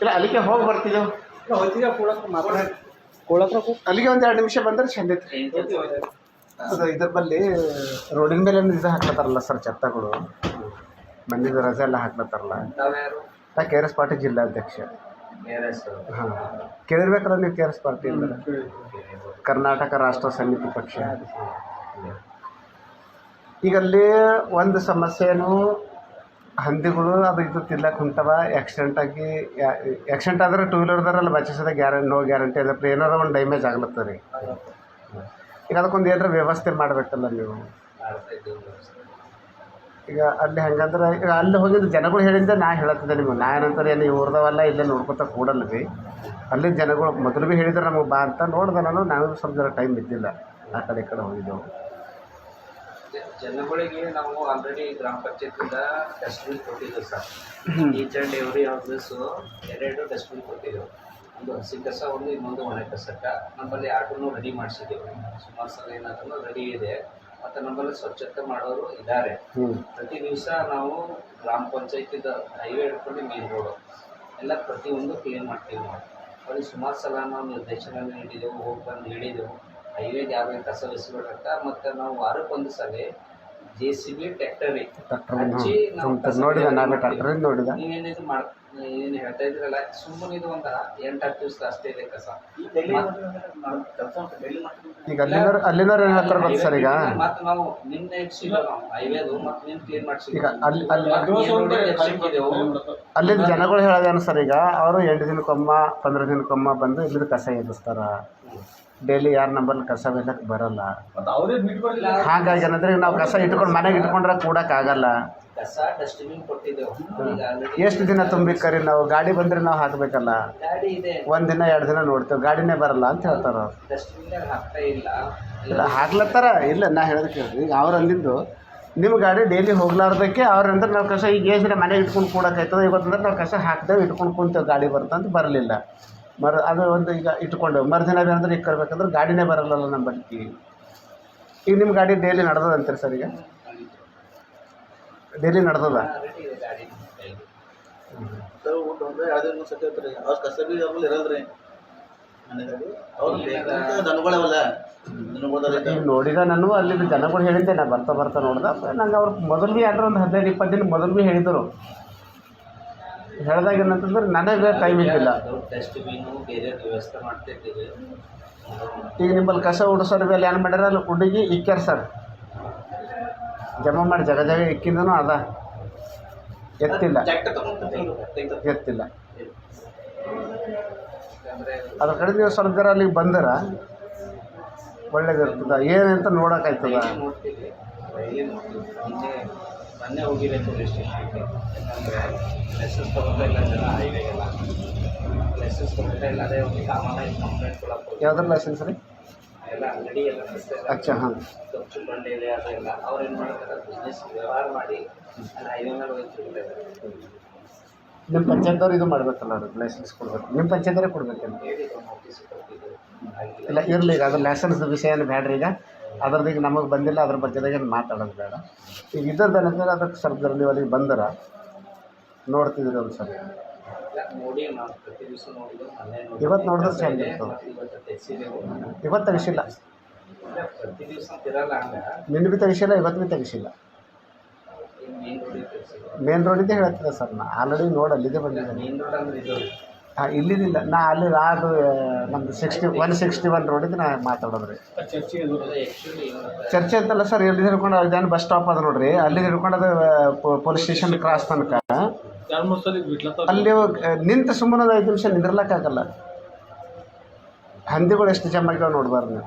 ಇಲ್ಲ ಅಲ್ಲಿಗೆ ಹೋಗಿ ಬರ್ತಿದ್ದೆವು ಅಲ್ಲಿಗೆ ಒಂದು ಎರಡು ನಿಮಿಷ ಬಂದ್ರೆ ಚಂದ ಅದು ಇದ್ರ ಬಲ್ಲಿ ರೋಡಿನ ಮೇಲೆ ಇದ ಹಾಕ್ಲತ್ತಾರಲ್ಲ ಸರ್ ಚತ್ತಗಳು ಬಂದಿದ್ದು ರಜೆ ಎಲ್ಲ ಹಾಕ್ಲತ್ತಾರಲ್ಲ? ನಾ ಕೆ ಆರ್ ಎಸ್ ಪಾರ್ಟಿ ಜಿಲ್ಲಾಧ್ಯಕ್ಷ ಹಾಂ. ಕೇಳಿರ್ಬೇಕಲ್ಲ ನೀವು ಕೆ ಆರ್ ಎಸ್ ಪಾರ್ಟಿ ಅಂದ್ರೆ? ಕರ್ನಾಟಕ ರಾಷ್ಟ್ರ ಸಮಿತಿ ಪಕ್ಷ. ಈಗ ಅಲ್ಲಿ ಒಂದು ಸಮಸ್ಯೆನು ಹಂದಿಗಳು ಅದು ಇದು ತಿನ್ನಕ್ಕೆ ಹೊಂಟವ ಆಕ್ಸಿಡೆಂಟ್ ಆಗಿ ಆಕ್ಸಿಡೆಂಟ್ ಆದ್ರೆ ಟೂ ವೀಲರ್ದಾರಲ್ಲಿ ಬಚ್ಚಿಸೋದ ಗ್ಯಾರಂಟಿ ನೋ ಗ್ಯಾರಂಟಿ ಅದ ಏನಾರ ಒಂದು ಡ್ಯಾಮೇಜ್ ಆಗ್ಲತ್ತ ರೀ. ಈಗ ಅದಕ್ಕೊಂದು ಏನಾರ ವ್ಯವಸ್ಥೆ ಮಾಡಬೇಕಲ್ಲ ನೀವು. ಈಗ ಅಲ್ಲಿ ಹೆಂಗಂದ್ರೆ, ಈಗ ಅಲ್ಲಿ ಹೋಗಿದ್ದು ಜನಗಳು ಹೇಳಿದ್ದೆ ನಾ ಹೇಳತ್ತಿದ್ದೆ ನಿಮಗೆ. ನಾ ಏನಂತಾರೆ, ಏನು ಇವ್ರದವಲ್ಲ ಇಲ್ಲೇ ನೋಡ್ಕೊತ ಕೂಡಲ್ಲ ರೀ. ಅಲ್ಲಿ ಜನಗಳು ಮೊದಲು ಭೀ ಹೇಳಿದ್ರೆ ನಮಗೆ ಬಾ ಅಂತ ನೋಡ್ದೆ ನಾನು ನಾವು ಸ್ವಲ್ಪ ಜರ ಟೈಮ್ ಇದ್ದಿಲ್ಲ ಆ ಕಡೆ ಈ ಕಡೆ ಹೋಗಿದ್ದೆವು. ಜನಗಳಿಗೆ ನಾವು ಆಲ್ರೆಡಿ ಗ್ರಾಮ ಪಂಚಾಯತಿಂದ dustbin ಕೊಟ್ಟಿದ್ದೆವು sir. Each and every houses ಎರಡು ಡಸ್ಟ್ಬಿನ್ ಕೊಟ್ಟಿದ್ದೆವು ಒಂದು ಹಸಿ ಕಸ ಒಂದು ಇನ್ನೊಂದು ಒಣ ಕಸಕ್ಕೆ. ನಮ್ಮಲ್ಲಿ ಆಟೋನು ರೆಡಿ ಮಾಡಿಸಿದ್ದೇವೆ. ಸುಮಾರು ಸಲ ಏನಾದ್ರೂ ರೆಡಿ ಇದೆ. ಮತ್ತು ನಮ್ಮಲ್ಲಿ ಸ್ವಚ್ಛತೆ ಮಾಡೋರು ಇದ್ದಾರೆ. ಪ್ರತಿ ದಿವಸ ನಾವು ಗ್ರಾಮ ಪಂಚಾಯತಿದ ಹೈವೇ ಹಿಡ್ಕೊಂಡು ಮೇನ್ ರೋಡು ಎಲ್ಲ ಪ್ರತಿಯೊಂದು ಕ್ಲೀನ್ ಮಾಡ್ತೀವಿ ನಾವು. ಅಲ್ಲಿ ಸುಮಾರು ಸಲ ನಾವು ನಿರ್ದೇಶನ ನೀಡಿದೆವು ಹೋಗಿ ಬಂದು ಹೇಳಿದೆವು. ಹೈವೇಗೆ ಯಾವ್ಯಾವ ಕಸ ಮತ್ತೆ ಮತ್ತು ನಾವು ವಾರಕ್ಕೊಂದು ಸಲ ಜೆ ಸಿ ಬಿ ಟ್ಯಾಕ್ಟರಿ ಟ್ರ್ಯಾಕ್ಟರ್ ಹಚ್ಚಿ ನೀವೇನಿದು ಮಾಡ್ ಏನು ಹೇಳ್ತಾ ಇದ್ರಲ್ಲ ಸುಮ್ಮನೆ ಇದು ಒಂದು ಎಂಟು ಹತ್ತು ದಿವಸ ಅಷ್ಟೇ ಇದೆ ಕಸ. ಈಗ ಅಲ್ಲಿನವ್ರು ಅಲ್ಲಿನವ್ರು ಏನು ಹೇಳ್ತಾರೆ ಗೊತ್ತಾ ಸರ್ ಈಗ? ಮತ್ತೆ ನಾವು ನಿನ್ನೆ ಇಡ್ಸಿಲ್ಲ ನಾವು ಹೈವೇದು ಮತ್ತೆ ನಿನ್ನ ಕ್ಲೀನ್ ಮಾಡ್ಸಿದ್ವಿ ಈಗ ಅಲ್ಲಿ ಜನಗಳು ಹೇಳೋದೇನು ಸರ್ ಈಗ? ಅವರು ಎಂಟು ದಿನಕ್ಕೊಮ್ಮ ಪಂದ್ರ ದಿನಕ್ಕೊಮ್ಮ ಬಂದು ಇಲ್ಲಿ ಕಸ ಎಬ್ಬಿಸ್ತಾರ ಡೈಲಿ ಯಾರ ನಂಬಲ್ಲಿ ಕಸ ಒಯ್ಯಕ್ಕೆ ಬರಲ್ಲ. ಹಾಗಾಗಿ ಏನಂದ್ರೆ ನಾವು ಕಸ ಇಟ್ಕೊಂಡು ಮನೆಗೆ ಇಟ್ಕೊಂಡ್ರೆ ಕೂಡಕ್ಕಾಗಲ್ಲ ಎಷ್ಟು ದಿನ ತುಂಬಿಕರಿ ನಾವು? ಗಾಡಿ ಬಂದರೆ ನಾವು ಹಾಕಬೇಕಲ್ಲ? ಒಂದು ದಿನ ಎರಡು ದಿನ ನೋಡ್ತೇವೆ. ಗಾಡಿನೇ ಬರಲ್ಲ ಅಂತ ಹೇಳ್ತಾರೆ ಇಲ್ಲ. ಹಾಕ್ಲತ್ತಾರ? ಇಲ್ಲ ನಾ ಹೇಳೋದು ಕೇಳ್ರಿ ಈಗ ಅವ್ರು ಅಂದಿದ್ದು ನಿಮ್ಮ ಗಾಡಿ ಡೈಲಿ ಹೋಗ್ಲಾರ್ದಕ್ಕೆ ಅವ್ರು ಅಂದ್ರೆ ನಾವು ಕಸ ಈಗ ಎಷ್ಟು ದಿನ ಮನೆಗೆ ಇಟ್ಕೊಂಡು ಕೂಡಕ್ಕಾಯ್ತದೆ ಇವತ್ತಂದ್ರೆ ನಾವು ಕಸ ಹಾಕ್ತೇವೆ ಇಟ್ಕೊಂಡು ಕುಂತೇವೆ ಗಾಡಿ ಬರ್ತಂತ ಬರಲಿಲ್ಲ. ಮರ, ಅದು ಒಂದು ಈಗ ಇಟ್ಕೊಂಡು ಮರುದಿನ ಬೇರೆಂದ್ರೆ ಈಗ ಕರ್ಬೇಕಂದ್ರೆ ಗಾಡಿನೇ ಬರಲ್ಲಲ್ಲ ನಮ್ಮ ಬಳಿಕೆ ಈಗ ನಿಮ್ಮ ಗಾಡಿ ಡೈಲಿ ನಡೆದದ ಅಂತೀರಿ ಸರ್ ಈಗ? ಡೈಲಿ ನಡೆದದ? ನೋಡಿದ ನಾನು ಅಲ್ಲಿ ಜನಗಳು ಹೇಳಿದ್ದೆ, ನಾ ಬರ್ತಾ ಬರ್ತಾ ನೋಡ್ದೆ, ನಂಗೆ ಅವ್ರು ಮೊದಲು ಭೀ ಯಾರು ಒಂದು ಹದಿನೈದು, ಇಪ್ಪತ್ತು ದಿನ ಮೊದಲು ಭೀ ಹೇಳಿದರು ಹೇಳಿದಾಗ ಏನಂತಂದ್ರೆ ನನಗೆ ಟೈಮ್ ಇದ್ದಿಲ್ಲ. ಡಸ್ಟ್ಬಿನ್ನು ಬೇರೆ ವ್ಯವಸ್ಥೆ ಮಾಡ್ತಾ ಇದ್ದೀವಿ ಈಗ ನಿಮ್ಮಲ್ಲಿ ಕಸ ಉಡಿಸೋರ ಮೇಲೆ ಏನು ಮಾಡ್ಯಾರ ಅಲ್ಲಿ ಹುಡುಗಿ ಇಕ್ಕ್ಯಾರ ಸರ್ ಜಮಾ ಮಾಡಿ ಜಗ ಜಗ ಇಕ್ಕಿಂದನೂ ಅದ. ಎತ್ತಿಲ್ಲ. ಎತ್ತಿಲ್ಲ. ಅದ್ರ ಕಡೆ ನೀವು ಸ್ವಲ್ಪ ಜರ ಅಲ್ಲಿಗೆ ಬಂದರ ಒಳ್ಳೇದಿರ್ತದ. ಏನಂತ ನೋಡೋಕ್ಕಾಯ್ತದ? ಮೊನ್ನೆ ಹೋಗಿದ್ದೆ ಪೊಲೀಸ್ ಸ್ಟೇಷನ್ಗೆ ಯಾಕಂದರೆ ಲೈಸೆನ್ಸ್ ತೊಗೊಂಡ್ರೆ ಇಲ್ಲ ಜನ ಹೈವೇಗೆಲ್ಲ ಲೈಸೆನ್ಸ್ ತೊಗೊಂಡ್ರೆ ಇಲ್ಲ ಅದೇ ಹೋಗಿ ಸಾಮಾನ್ಯ ಕಂಪ್ಲೇಂಟ್ ಕೊಡಕ್ಕೆ ಹೋಗಿ ಯಾವ್ದ್ರ ಲೈಸೆನ್ಸ್ ರೀ? ಎಲ್ಲ ಅಂಗಡಿ ಎಲ್ಲ ಅಚ್ಚಾ ಹಾಂ. ಖರ್ಚು ಬಂಡೆ ಇದೆ ಅದೆಲ್ಲ ಅವ್ರು ಏನು ಮಾಡ್ತಾರೆ? ಬಿಸ್ನೆಸ್ ವ್ಯವಹಾರ ಮಾಡಿ ಅಲ್ಲಿ ಹೈವೇ ಮೇಲೆ ಹೋಗಿ ನಿಮ್ಮ ಪಂಚಾಯತ್ದವ್ರು ಇದು ಮಾಡಬೇಕಲ್ಲ ಅದು ಲೈಸೆನ್ಸ್ ಕೊಡ್ಬೇಕು. ನಿಮ್ಮ ಪಂಚಾಯತ್ದವರೇ ಕೊಡ್ಬೇಕಲ್ಲ ಇಲ್ಲ ಇರಲಿ ಈಗ ಅದು ಲೈಸೆನ್ಸ್ ವಿಷಯ ಏನು ಬ್ಯಾಡ್ರಿ ಈಗ. ಅದ್ರದ್ದು ಈಗ ನಮಗೆ ಬಂದಿಲ್ಲ ಅದ್ರ ಬಗ್ಗೆದಾಗ ಏನು ಮಾತಾಡೋದು ಬೇಡ. ಈಗ ಇದ್ದದ್ದು ಏನಂದ್ರೆ ಅದಕ್ಕೆ ಸ್ವಲ್ಪ ನೀವು ಅಲ್ಲಿಗೆ ಬಂದರ? ನೋಡ್ತಿದ್ದೀರಿ ಒಂದು ಸಲ. ಮೊನ್ನೆ ಇವತ್ತು ನೋಡಿದ್ರೆ ಚೆಂದ ಇರ್ತದೆ. ಇವತ್ತು ತೆಗಿಸಿಲ್ಲ. ನಿನ್ನೆ ಭೀ ತೆಗಿಸಿಲ್ಲ ಇವತ್ತು ಭೀ ತೆಗಿಸಿಲ್ಲ. ಮೇನ್ ರೋಡಿಂದ ಹೇಳ್ತಿದ್ದೆ ಸರ್ ನಾ. ಆಲ್ರೆಡಿ ನೋಡಿ ಅಲ್ಲಿದ್ದೇ ಬಂದಿದ್ದೇನೆ ಹಾಂ ಇಲ್ಲಿದ್ದಿಲ್ಲ ನಾ ಅಲ್ಲಿ ಅದು ನಮ್ಮದು ಸಿಕ್ಸ್ಟಿ ಒನ್ ಸಿಕ್ಸ್ಟಿ ಒನ್ ರೋಡಿದ್ದು ನಾ ಮಾತಾಡೋದು ರೀ. ಚರ್ಚೆ ಅಂತಲ್ಲ ಸರ್ ಎಲ್ಲಿ ಹಿಡ್ಕೊಂಡು ಜನ ಬಸ್ ಸ್ಟಾಪ್ ಅದ ನೋಡ್ರಿ. ಅಲ್ಲಿ ಹಿಡ್ಕೊಂಡು ಅದು ಪೊಲೀಸ್ ಸ್ಟೇಷನ್ ಕ್ರಾಸ್ ತನಕ. ಅಲ್ಲಿ ನಿಂತ ಸುಮ್ಮನೆ ಒಂದು ಐದು ನಿಮಿಷ ನಿಂದಿರ್ಲಕ್ಕಾಗಲ್ಲ. ಹಂದಿಗಳು ಎಷ್ಟು ಜಮ ಆಗ್ಯಾವ ನೋಡ್ಬಾರ್ದು ನೀವು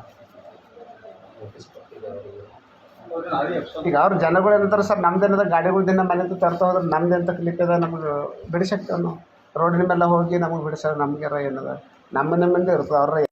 ಈಗ ಅವ್ರ ಜನಗಳು ಏನಂತಾರೆ ಸರ್ ನಮ್ದೇನದ ಗಾಡಿಗಳು ದಿನ ಮನೆ ತರ್ತಾ ಹೋದ್ರೆ ನಮ್ದು ಅಂತ ಕ್ಲಿಕ್ಕದ ನಮಗೆ ಬಿಡಿಸಕ್ತೇವೆ ನಾವು ರೋಡಿನ ಮೇಲೆ ಹೋಗಿ ನಮಗೆ ಬಿಡಿಸೋರು ನಮಗಾರ ಏನದ ನಮ್ಮ ನಿಮ್ಮಿಂದ ಇರ್ತದೆ ಅವ್ರ